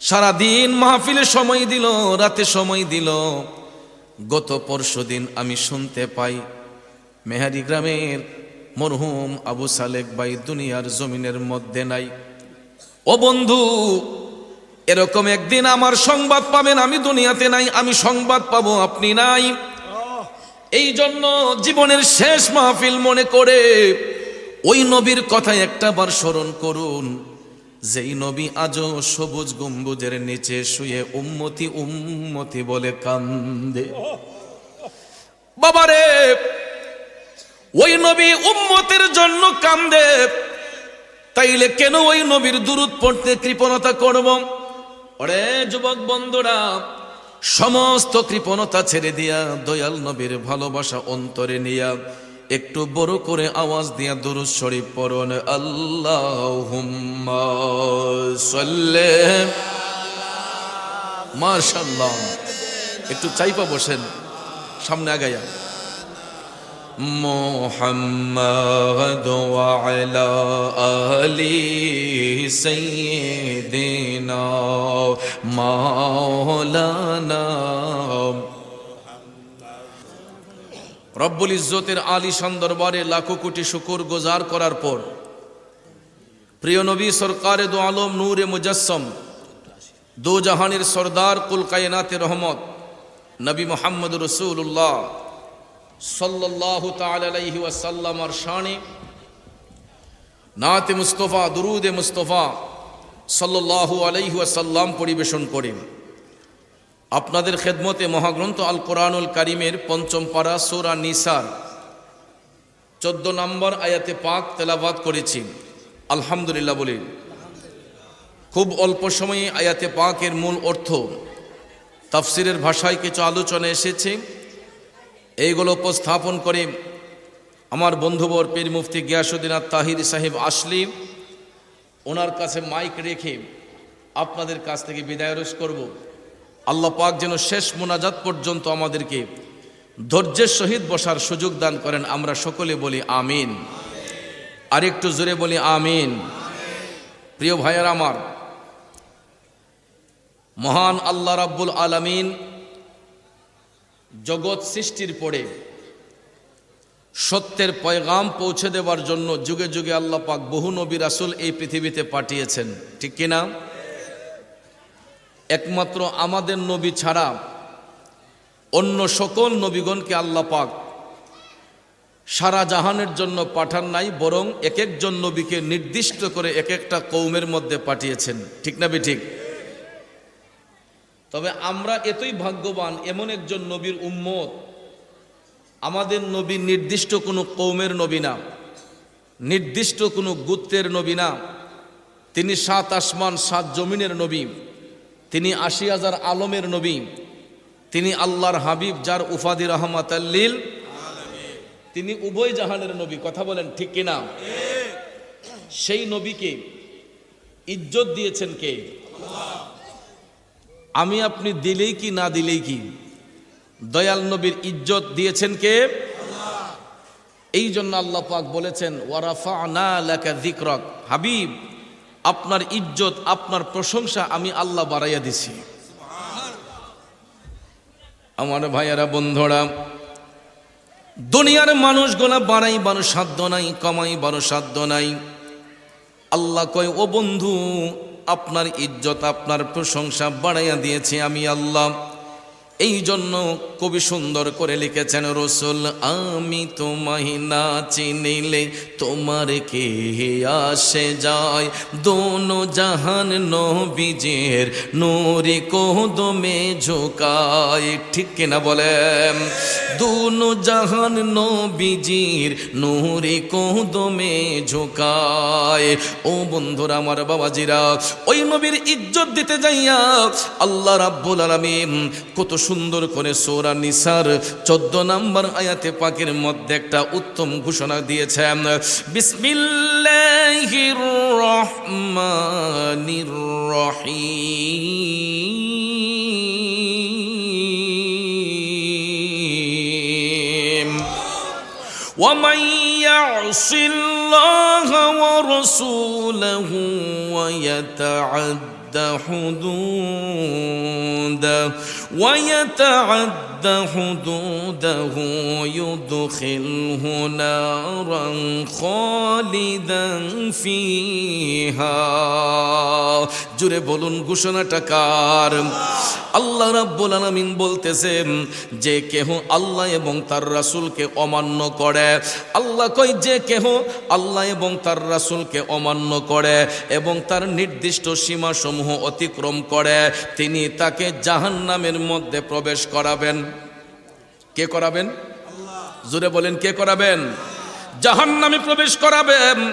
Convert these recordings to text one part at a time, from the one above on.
সারাদিন মাহফিলে সময় দিল, রাতে সময় দিল। গত পরশু দিন আমি শুনতে পাই, মেহারি গ্রামের মরহুম আবু সালেক ভাই দুনিয়ার জমিনের মধ্যে নাই। ও বন্ধু, এরকম একদিন আমার সংবাদ পাবেন, আমি দুনিয়াতে নাই, আমি সংবাদ পাবো, আপনি নাই। এই জন্য জীবনের শেষ মাহফিল মনে করে ওই নবীর কথা একটা বার স্মরণ করুন। যেই নবী আজও সবুজ গম্বুজের নিচে শুয়ে উম্মতি উম্মতি বলে কান্দে। বাবারে, ওই নবী উম্মতের জন্য কান্দে। তাইলে কেন ওই নবীর দূরত পড়তে কৃপণতা করব? ওরে যুবক বন্ধুরা, সমস্ত কৃপণতা ছেড়ে দিয়া দয়াল নবীর ভালোবাসা অন্তরে নিয়া একটু বড় করে আওয়াজ দিয়া দুরুদ শরীফ পড়ুন আল্লাহ মাশাল্লাহ একটু চাইপা বসেন সামনে আগাইয়া محمد وعلى آل سيدنا مولانا রব্বুল ইজ্জতের আলী দরবারে লাখো কোটি শুকুর গোজার করার পর, প্রিয় নবী সরকারে দো আলম নূরে মুজাসম, দো জাহানের সর্দার কুল কায়নাতে রহমত, নবী মোহাম্মদ রসুল্লাহ সাল্লাল্লাহু তাআলা আলাইহি ওয়াসাল্লামার শানে নাতে মুস্তফা, দুরুদে মুস্তফা সাল্লাল্লাহু আলাইহি ওয়াসাল্লাম পরিবেশন করেন। আপনাদের খেদমতে মহাগ্রন্থ আল কোরআনুল কারিমের পঞ্চম পারা সূরা নিসার, চোদ্দ নম্বর আয়াতে পাক তেলাবাদ করেছি। আলহামদুলিল্লাহ বলি। খুব অল্প সময়ে আয়াতে পাকের মূল অর্থ, তাফসিরের ভাষায় কিছু আলোচনা এসেছে। এইগুলো উপস্থাপন করে আমার বন্ধুবর পীর মুফতি গিয়াসুদ্দিন তাহির সাহেব আসলি, ওনার কাছে মাইক রেখে আপনাদের কাছ থেকে বিদায় রোজ করব। আল্লাহ পাক যেন শেষ মোনাজাত পর্যন্ত আমাদেরকে ধৈর্যের সহিত বসার সুযোগ দান করেন, আমরা সকলে বলি আমিন। আর একটু জোরে বলি আমিন। প্রিয় ভাইয়ার আমার, মহান আল্লাহ রাব্বুল আলামিন জগৎ সৃষ্টির পরে সত্যের পয়গাম পৌঁছে দেওয়ার জন্য যুগে যুগে আল্লাহ পাক বহু নবী রাসুল এই পৃথিবীতে পাঠিয়েছেন। ঠিক কিনা? একমাত্র আমাদের নবী ছাড়া অন্য সকল নবীগণকে আল্লাহ পাক সারা জাহানের জন্য পাঠান নাই, বরং এক একজন নবীকে নির্দিষ্ট করে এক একটা কৌমের মধ্যে পাঠিয়েছেন। ঠিক না বে ঠিক? তবে আমরা এতই ভাগ্যবান, এমন একজন নবীর উম্মত, আমাদের নবী নির্দিষ্ট কোনো কৌমের নবী না, নির্দিষ্ট কোনো গুত্রের নবী না, তিনি সাত আসমান, সাত জমিনের নবী। তিনি আশি হাজার আলমের নবী। তিনি আল্লাহর হাবিব, যার উফাদি রহমত আল্লিল তিনি উভয় জাহানের নবী, কথা বলেন ঠিক কিনা? সেই নবীকে ইজ্জত দিয়েছেন কে? আমি আপনি দিলেই কি, না দিলেই কি? দয়াল নবীর ইজ্জত দিয়েছেন কে? এই জন্য আল্লাহ পাক বলেছেন ওয়ারাফা না লেখা দিকরক হাবিব আপনার ইজ্জত, আপনার প্রশংসা আমি আল্লাহ বাড়াইয়া দিছি। আমার ভাইয়ারা, বন্ধুরা, দুনিয়ার মানুষগুলা বাড়াই বারো সাধ্য নাই কমাই বারো সাধ্য নাই। আল্লাহ কয়, ও বন্ধু, আপনার ইজ্জত, আপনার প্রশংসা বাড়াইয়া দিয়েছে আমি আল্লাহ। এই জন্য কবি সুন্দর করে লিখেছেন রসুল, আমি তোমায় না চিনিলে তোমার কে আসে যায়? দোনো জাহান নবীজের নোরে কোদমে ঝোকায়, ঠিক কিনা বলেন? দোনো জাহান নবীজির নোরে কোদমে ঝোকায়, ও বন্ধুরা আমার বাবাজিরা, ওই নবীর ইজ্জত দিতে যাইয়া আল্লাহ রাব্বুল আলামিন কত সুন্দর করে সৌরা নিসার চোদ্দ নম্বর আয়াতে পাকের মধ্যে একটা উত্তম ঘোষণা দিয়েছেন বিসমিল্লাহির রহমানির রহিম ومن يعص الله ورسوله ويتعد حدوده ويتعد حدوده يدخله نارا خالدا فيها জুড়ে বলুন ঘোষণাটা কার আল্লাহ রাব্বুল আলামিন বলতেছেন যে কেহ আল্লাহ এবং তার রাসূলকে অমান্য করে আল্লাহ কই যে কেহ আল্লাহ এবং তার রাসূলকে অমান্য করে এবং তার নির্দিষ্ট সীমাসমূহ অতিক্রম করে তিনি তাকে জাহান্নামের মধ্যে প্রবেশ করাবেন। কে করাবেন? জুড়ে বলেন, কে করাবেন? জাহান নামে প্রবেশ করাবেন।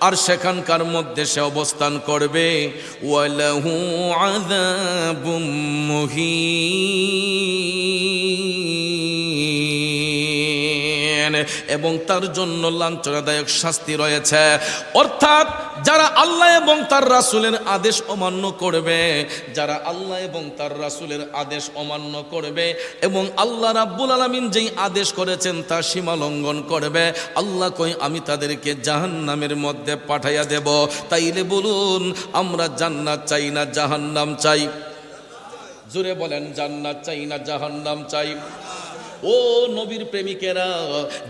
আর সেখানকার মধ্যে সে অবস্থান করবে। ওয়ালাহু আযাবুম এবং তার জন্য লাঞ্ছনাদায়ক শাস্তি রয়েছে। অর্থাৎ যারা আল্লাহ এবং তার রাসুলের আদেশ অমান্য করবে, যারা আল্লাহ এবং তার রাসুলের আদেশ অমান্য করবে এবং আল্লাহ রাব্বুল আলামিন যেই আদেশ করেছেন তা সীমা লঙ্ঘন করবে, আল্লাহ কই, আমি তাদেরকে জাহান্নামের মধ্যে পাঠাইয়া দেব। তাইলে বলুন, আমরা জান্নাত চাই না জাহান্নাম চাই? জুড়ে বলেন, জান্নাত চাই না জাহান্নাম চাই? ও নবীর প্রেমিকেরা,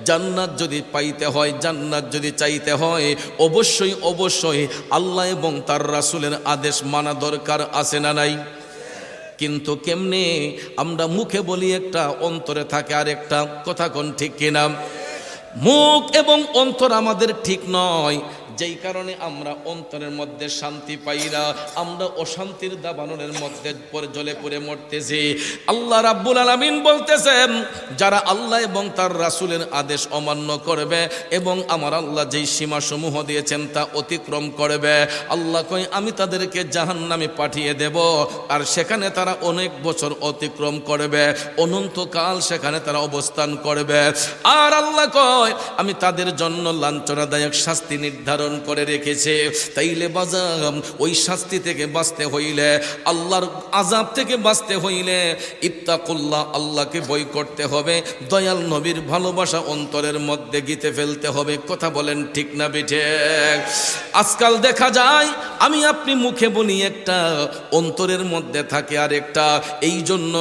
জান্নাত যদি পাইতে হয়, জান্নাত যদি চাইতে হয়, অবশ্যই অবশ্যই আল্লাহ এবং তার রাসুলের আদেশ মানা দরকার আছে না নাই? কিন্তু কেমনে আমরা মুখে বলি একটা, অন্তরে থাকে আর একটা কথা কোন ঠিক কিনা? মুখ এবং অন্তর আমাদের ঠিক নয় যেই কারণে আমরা অন্তরের মধ্যে শান্তি পাই না, আমরা অশান্তির দাবাননের মধ্যে জ্বলে পড়ে মরতেছি। আল্লাহ রাব্বুল আলামিন বলতেছেন, যারা আল্লাহ এবং তার রাসূলের আদেশ অমান্য করবে এবং আমার আল্লাহ যেই সীমাসমূহ দিয়েছেন তা অতিক্রম করবে, আল্লাহ কই আমি তাদেরকে জাহান্নামে পাঠিয়ে দেব, আর সেখানে তারা অনেক বছর অতিক্রম করবে, অনন্তকাল সেখানে তারা অবস্থান করবে। আর আল্লাহ কয়, আমি তাদের জন্য লাঞ্ছনাদায়ক শাস্তি নির্ধারণ করে রেখেছে। তাইলে বাজাম ওই শাস্তি থেকে বাঁচতে হইলে, আল্লাহর আজাব থেকে বাঁচতে হইলে ইত্তাকুল্লাহ, আল্লাহকে বই করতে হবে। দয়াল নবীর ভালোবাসা অন্তরের মধ্যে গীতে ফেলতে হবে। কথা বলেন ঠিক না বিঠে? আজকাল দেখা যায়, আমি আপনি মুখে বলি একটা, অন্তরের মধ্যে থাকে আর একটা এই জন্য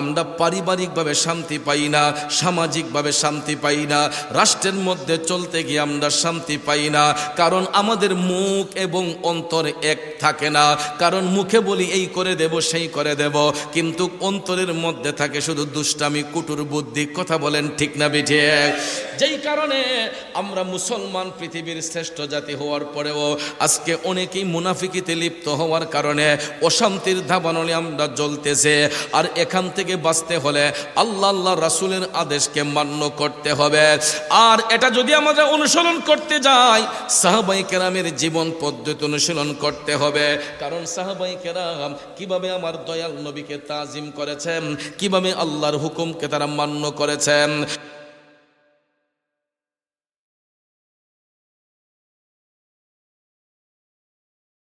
আমরা পারিবারিকভাবে শান্তি পাই না, সামাজিকভাবে শান্তি পাই না, রাষ্ট্রের মধ্যে চলতে গিয়ে আমরা শান্তি পাই না। কারণ আমাদের মুখ এবং অন্তর এক থাকে না। কারণ মুখে বলি, এই করে দেব, সেই করে দেব। কিন্তু অন্তরের মধ্যে থাকে শুধু দুষ্টামি, কুটুর বুদ্ধি। কথা বলেন ঠিক না বিঠে? যেই কারণে আমরা মুসলমান পৃথিবীর শ্রেষ্ঠ জাতি হওয়ার পরেও আজকে অনেকেই মুনাফিকিতে লিপ্ত হওয়ার কারণে অশান্তির ধাবানলে আমরা জ্বলতেছে। আর এখান থেকে বাঁচতে হলে আল্লাহ আল্লাহ রাসূলের আদেশকে মান্য করতে হবে। আর এটা যদি আমাদের অনুসরণ করতে যাই সাহাবাই কেরামের জীবন পদ্ধতি অনুশীলন করতে হবে। কারণ সাহাবাই কেরাম কীভাবে আমার দয়াল নবীকে তাজিম করেছেন, কীভাবে আল্লাহর হুকুমকে তারা মান্য করেছেন